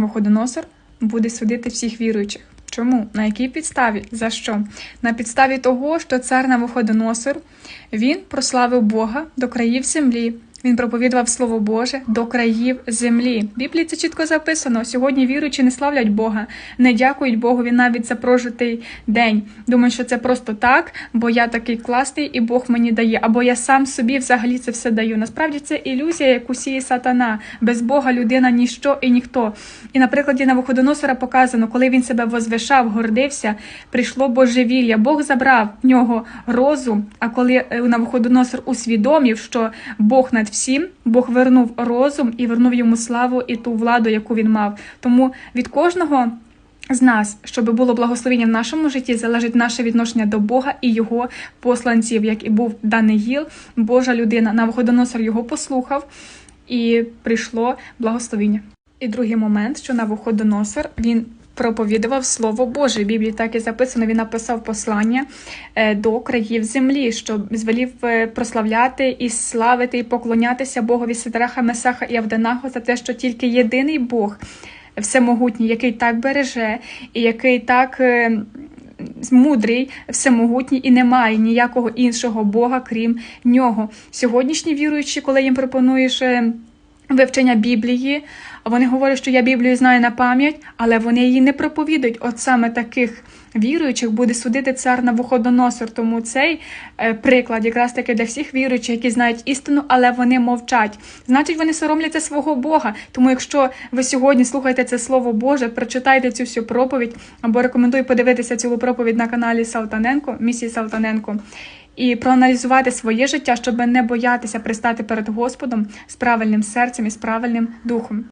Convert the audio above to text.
Навуходоносор буде судити всіх віруючих. Чому? На якій підставі? За що? На підставі того, що цар Навуходоносор він прославив Бога до країв землі. Він проповідував Слово Боже до країв землі. В Біблії це чітко записано. Сьогодні віруючі не славлять Бога, не дякують Богові навіть за прожитий день. Думаю, що це просто так, бо я такий класний і Бог мені дає, або я сам собі взагалі це все даю. Насправді це ілюзія, яку сіє сатана. Без Бога людина ніщо і ніхто. І на прикладі Навуходоносора показано, коли він себе возвишав, гордився, прийшло божевілля. Бог забрав в нього розум. А коли е, Навуходоносор усвідомив, що Бог над всім, Бог вернув розум і вернув йому славу і ту владу, яку він мав. Тому від кожного. З нас, щоб було благословення в нашому житті, залежить наше відношення до Бога і його посланців, як і був Даниїл, Божа людина. Навуходоносор його послухав, і прийшло благословення. І другий момент, що Навуходоносор, він проповідував Слово Боже. В Біблії так і записано. Він написав послання е, до країв землі, що звелів е, прославляти і славити, і поклонятися Богові Сидраха, Месаха і Авденаго за те, що тільки єдиний Бог всемогутній, який так береже, і який так. е, Мудрий, всемогутній і немає ніякого іншого Бога, крім нього. Сьогоднішні віруючі, коли їм пропонуєш вивчення Біблії, вони говорять, що я Біблію знаю на пам'ять, але вони її не проповідують. От саме таких віруючих буде судити цар Навуходоносор. Тому цей е, приклад якраз таки для всіх віруючих, які знають істину, але вони мовчать. Значить, вони соромляться свого Бога. Тому, якщо ви сьогодні слухаєте це слово Боже, прочитайте цю всю проповідь або рекомендую подивитися цю проповідь на каналі Салтаненко, місії Салтаненко. І проаналізувати своє життя, щоб не боятися пристати перед Господом з правильним серцем і з правильним духом.